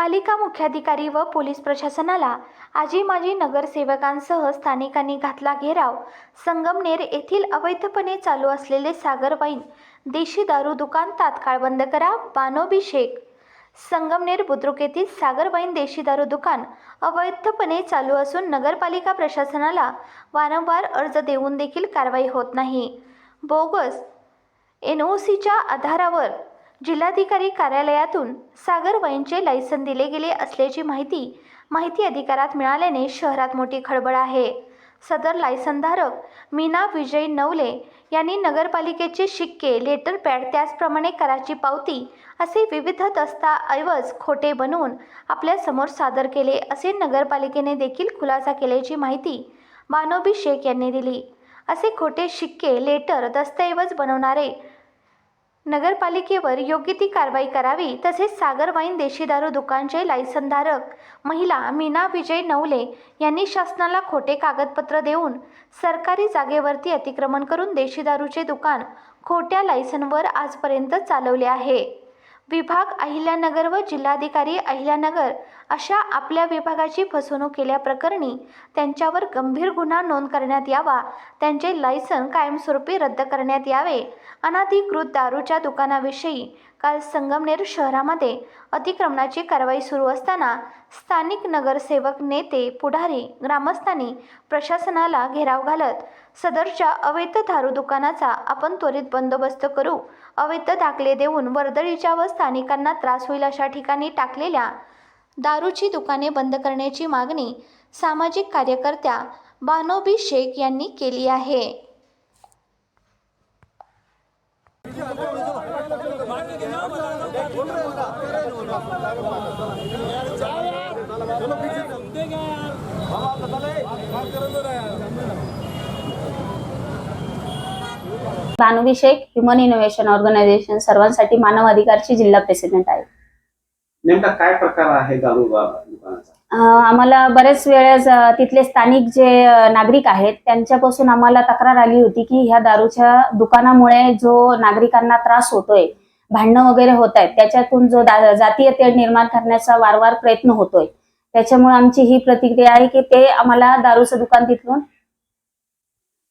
पालिका मुख्याधिकारी व पोलीस प्रशासनाला आजी माजी नगरसेवकांसह स्थानिकांनी घातला घेराव. संगमनेर येथील अवैधपणे चालू असलेले सागर वाईन देशी दारू दुकान तात्काळ बंद करा बानोबी शेख. संगमनेर बुद्रुक येथील सागर वाईन देशी दारू दुकान अवैधपणे चालू असून नगरपालिका प्रशासनाला वारंवार अर्ज देऊन देखील कारवाई होत नाही. बोगस एन ओ सीच्या आधारावर जिल्हाधिकारी कार्यालयातून सागर वाईनचे लायसन दिले गेले असल्याची माहिती माहिती अधिकारात मिळाल्याने शहरात मोठी खळबळ आहे. सदर लायसनधारक मीना विजय नवले यांनी नगरपालिकेचे शिक्के लेटर पॅड त्याचप्रमाणे कराची पावती असे विविध दस्ताऐवज खोटे बनवून आपल्यासमोर सादर केले असे नगरपालिकेने देखील खुलासा केल्याची माहिती बानोबी शेख यांनी दिली. असे खोटे शिक्के लेटर दस्तऐवज बनवणारे नगरपालिकेवर योग्य ती कारवाई करावी तसेच सागर वाईन देशी दारू दुकानचे लायसनधारक महिला मीना विजय नवले यांनी शासनाला खोटे कागदपत्र देऊन सरकारी जागेवरती अतिक्रमण करून देशी दारूचे दुकान खोट्या लायसनवर आजपर्यंत चालवले आहे. विभाग अहिल्यानगर व जिल्हाधिकारी अहिल्यानगर अशा आपल्या विभागाची फसवणूक केल्याप्रकरणी त्यांच्यावर गंभीर गुन्हा नोंद करण्यात यावा त्यांचे लायसन कायमस्वरूपी रद्द करण्यात यावे अनाधिकृत दारूच्या दुकानाविषयी काल संगमनेर शहरामध्ये अतिक्रमणाची कारवाई सुरू असताना स्थानिक नगरसेवक नेते पुढारी ग्रामस्थांनी प्रशासनाला घेराव घालत सदरच्या अवैध दारू दुकानाचा आपण त्वरित बंदोबस्त करू अवैध दाखले देऊन वर्दळीच्या व स्थानिकांना त्रास होईल अशा ठिकाणी टाकलेल्या दारूची दुकाने बंद करण्याची मागणी सामाजिक कार्यकर्त्या बानोबी शेख यांनी केली आहे. Bhanuvi Shaikh human innovation organization सर्वांसाठी मानव अधिकारची जिल्हा प्रेसिडेंट आहे. नेमका काय प्रकार आहे दुकानाचा? आम्हाला बरेच वेळेस तिथले स्थानिक जे नागरिक आहेत त्यांच्यापासून आम्हाला तक्रार आली होती की ह्या दारूच्या दुकानामुळे जो नागरिकांना त्रास होतोय भांडणं वगैरे होत आहेत. त्याच्यातून जो जातीय तेढ निर्माण करण्याचा वारंवार प्रयत्न होतोय. त्याच्यामुळे आमची ही प्रतिक्रिया आहे की ते आम्हाला दारूचं दुकान तिथून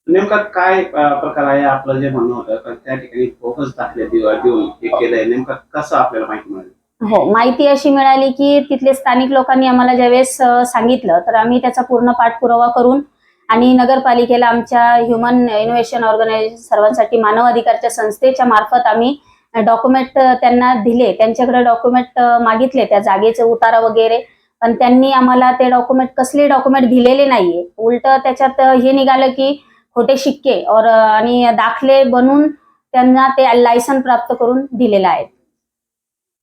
नेमका काय प्रकार आहे? आपलं जे म्हणणं होतं त्या ठिकाणी फोकस देऊन हे केलंय. नेमकं कसं आपल्याला माहिती मिळाली? हो माहिती अशी मिळाली की तिथले स्थानिक लोकांनी आम्हाला ज्यावेळेस सांगितलं तर आम्ही त्याचा पूर्ण पाठपुरावा करून आणि नगरपालिकेला आमच्या ह्युमन इनोव्हेशन ऑर्गनायझेशन सर्वांसाठी मानव अधिकारच्या संस्थेच्या मार्फत आम्ही डॉक्युमेंट त्यांना दिले त्यांच्याकडे डॉक्युमेंट मागितले त्या जागेचे उतारा वगैरे. पण त्यांनी आम्हाला ते डॉक्युमेंट कसले डॉक्युमेंट दिलेले नाहीये. उलट त्याच्यात हे निघालं की खोटे शिक्के और आणि दाखले बनवून त्यांना ते लायसन प्राप्त करून दिलेलं आहे.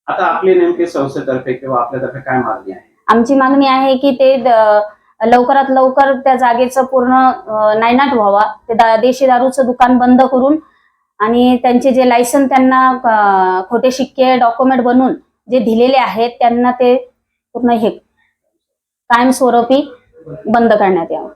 आता आपली नेमकी संस्थेतर्फे किंवा आपल्यातर्फे काय मागणी आहे? आमची मागणी आहे की ते लवकरात लवकर त्या जागेचं पूर्ण नायनाट व्हावा. ते देशी दारूचं दुकान बंद करून आणि त्यांचे जे लायसन त्यांना खोटे शिक्के डॉक्युमेंट बनवून जे दिलेले आहेत त्यांना ते पूर्ण हे कायमस्वरूपी बंद करण्यात यावं.